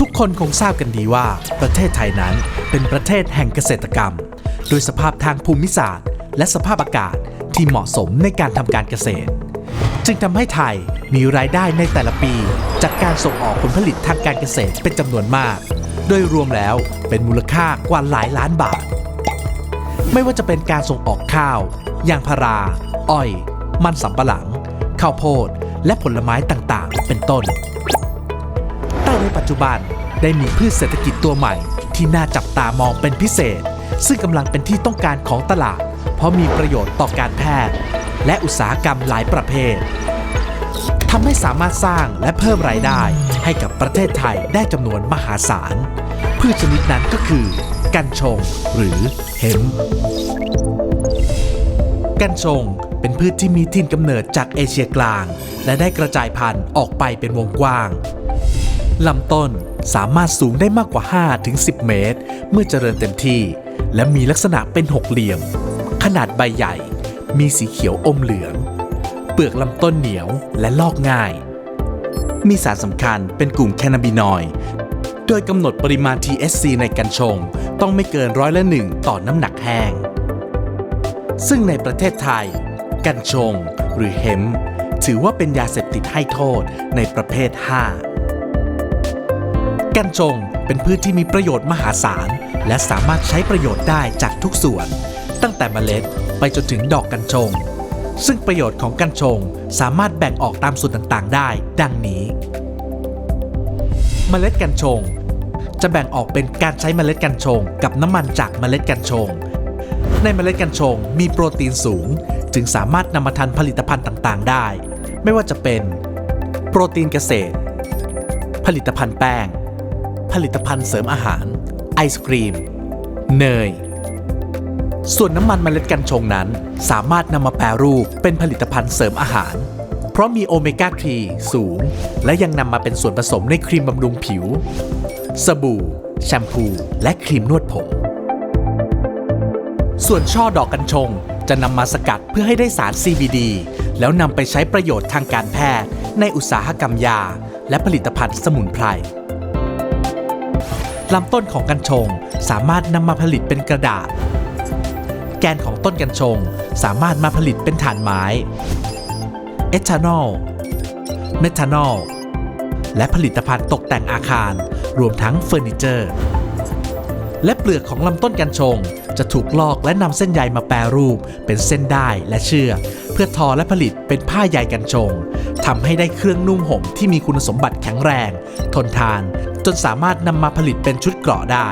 ทุกคนคงทราบกันดีว่า ประเทศไทยนั้นเป็นประเทศแห่งเกษตรกรรม โดยสภาพทางภูมิศาสตร์ และสภาพอากาศที่เหมาะสมในการทำการเกษตร จึงทำให้ไทยมีรายได้ในแต่ละปี จากการส่งออกผลผลิตทางการเกษตรเป็นจำนวนมาก โดยรวมแล้วเป็นมูลค่ากว่าหลายล้านบาท ไม่ว่าจะเป็นการส่งออกข้าว ยางพารา อ้อย มันสำปะหลัง ข้าวโพด และผลไม้ต่างๆ เป็นต้น ในปัจจุบัน ได้มีพืชเศรษฐกิจตัวใหม่ ที่น่าจับตามองเป็นพิเศษ ซึ่งกำลังเป็นที่ต้องการของตลาด เพราะมีประโยชน์ต่อการแพทย์ และอุตสาหกรรมหลายประเภททำให้สามารถสร้างและเพิ่มรายได้ให้กับประเทศไทยได้จำนวนมหาศาล พืชชนิดนั้นก็คือ กัญชง หรือเฮมกัญชงเป็นพืชที่มีถิ่นกำเนิดจากเอเชียกลาง และได้กระจายพันธุ์ออกไปเป็นวงกว้าง ลำต้นสามารถสูงได้มากกว่า 5-10 เมตร เมื่อเจริญเต็มที่ และมีลักษณะเป็นหกเหลี่ยม ขนาดใบใหญ่ มีสีเขียวอมเหลือง เปลือกลำต้นเหนียวและลอกง่าย มีสารสำคัญเป็นกลุ่มแคนาบินอยด์โดยกำหนดปริมาณ THC ในกัญชง ต้องไม่เกินร้อยละหนึ่งต่อน้ำหนักแห้ง ซึ่งในประเทศไทย กัญชง หรือเฮมถือว่าเป็นยาเสพติดให้โทษในประเภท 5 กัญชงเป็นพืชที่มีประโยชน์มหาศาล และสามารถใช้ประโยชน์ได้จากทุกส่วน ตั้งแต่เมล็ดไปจนถึงดอกกัญชง ซึ่งประโยชน์ของกัญชงสามารถแบ่งออกตามส่วนต่างๆ ได้ ดังนี้ เมล็ดกัญชง จะแบ่งออกเป็นการใช้เมล็ดกัญชง กับน้ำมันจากเมล็ดกัญชง ในเมล็ดกัญชงมีโปรตีนสูง จึงสามารถนำมาทำผลิตภัณฑ์ต่างๆ ได้ ไม่ว่าจะเป็น โปรตีนเกษตร ผลิตภัณฑ์แป้ง ผลิตภัณฑ์เสริมอาหาร ไอศครีม เนย ส่วนน้ำมันเมล็ดกัญชงนั้น สามารถนำมาแปรรูปเป็นผลิตภัณฑ์เสริมอาหาร เพราะมีโอเมก้า 3 สูง และยังนำมาเป็นส่วนผสมในครีมบำรุงผิว สบู่ แชมพู และครีมนวดผม ส่วนช่อดอกกัญชงจะนำมาสกัดเพื่อให้ได้สาร CBD แล้วนำไปใช้ประโยชน์ทางการแพทย์ ในอุตสาหกรรมยา และผลิตภัณฑ์สมุนไพร ลำต้นของกัญชงสามารถนำมาผลิตเป็นกระดาษ แกนของต้นกัญชงสามารถมาผลิตเป็นถ่านไม้เอทานอล เมทานอล และผลิตภัณฑ์ตกแต่งอาคาร รวมทั้งเฟอร์นิเจอร์ และเปลือกของลำต้นกัญชงจะถูกลอกและนำเส้นใยมาแปรรูป เป็นเส้นได้ายและเชือกเพื่อทอและผลิตเป็นผ้าใยกัญชงทำให้ได้เครื่องนุ่งห่มที่มีคุณสมบัติแข็งแรง ทนทาน จนสามารถนำมาผลิตเป็นชุดเกราะได้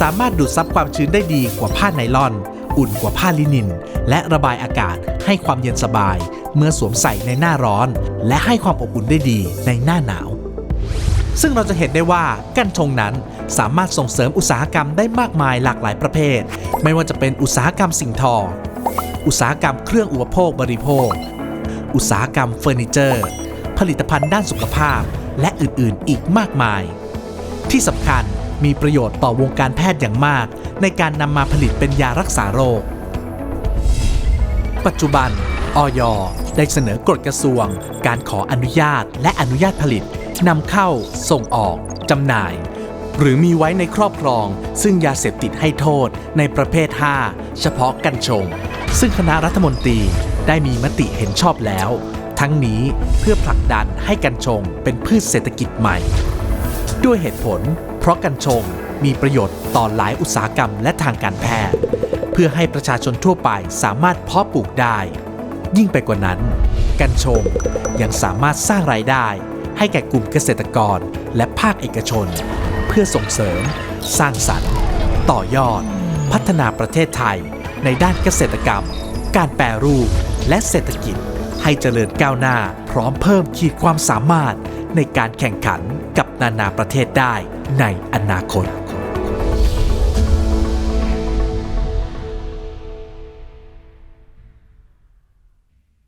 สามารถดูดซับความชื้นได้ดีกว่าผ้าไนลอน อุ่นกว่าผ้าลินิน และระบายอากาศให้ความเย็นสบาย เมื่อสวมใส่ในหน้าร้อน และให้ความอบอุ่นได้ดีในหน้าหนาว ซึ่งเราจะเห็นได้ว่ากัญชงนั้นสามารถส่งเสริมอุตสาหกรรมได้มากมายหลากหลายประเภท ไม่ว่าจะเป็นอุตสาหกรรมสิ่งทอ อุตสาหกรรมเครื่องอุปโภคบริโภค อุตสาหกรรมเฟอร์นิเจอร์ ผลิตภัณฑ์ด้านสุขภาพ และอื่นๆอีกมากมาย ที่สำคัญมีประโยชน์ต่อวงการแพทย์อย่างมาก ในการนำมาผลิตเป็นยารักษาโรค ปัจจุบันออยได้เสนอกฎกระทรวง การขออนุญาตและอนุญาตผลิตนำเข้า ส่งออกจำหน่าย หรือมีไว้ในครอบครอง ซึ่งยาเสพติดให้โทษในประเภท 5 เฉพาะกัญชง ซึ่งคณะรัฐมนตรีได้มีมติเห็นชอบแล้ว ทั้งนี้เพื่อผลักดันให้กัญชงเป็นพืชเศรษฐกิจใหม่ ด้วยเหตุผล เพราะกัญชงมีประโยชน์ต่อหลายอุตสาหกรรมและทางการแพทย์ เพื่อให้ประชาชนทั่วไปสามารถเพาะปลูกได้ ยิ่งไปกว่านั้น กัญชงยังสามารถสร้างรายได้ ให้แก่กลุ่มเกษตรกรและภาคเอกชน เพื่อส่งเสริม สร้างสรรค์ ต่อยอด พัฒนาประเทศไทย ในด้านเกษตรกรรม การแปรรูปและเศรษฐกิจ ให้เจริญก้าวหน้าพร้อมเพิ่มขีดความสามารถในการแข่งขันกับนานาประเทศได้ในอนาคต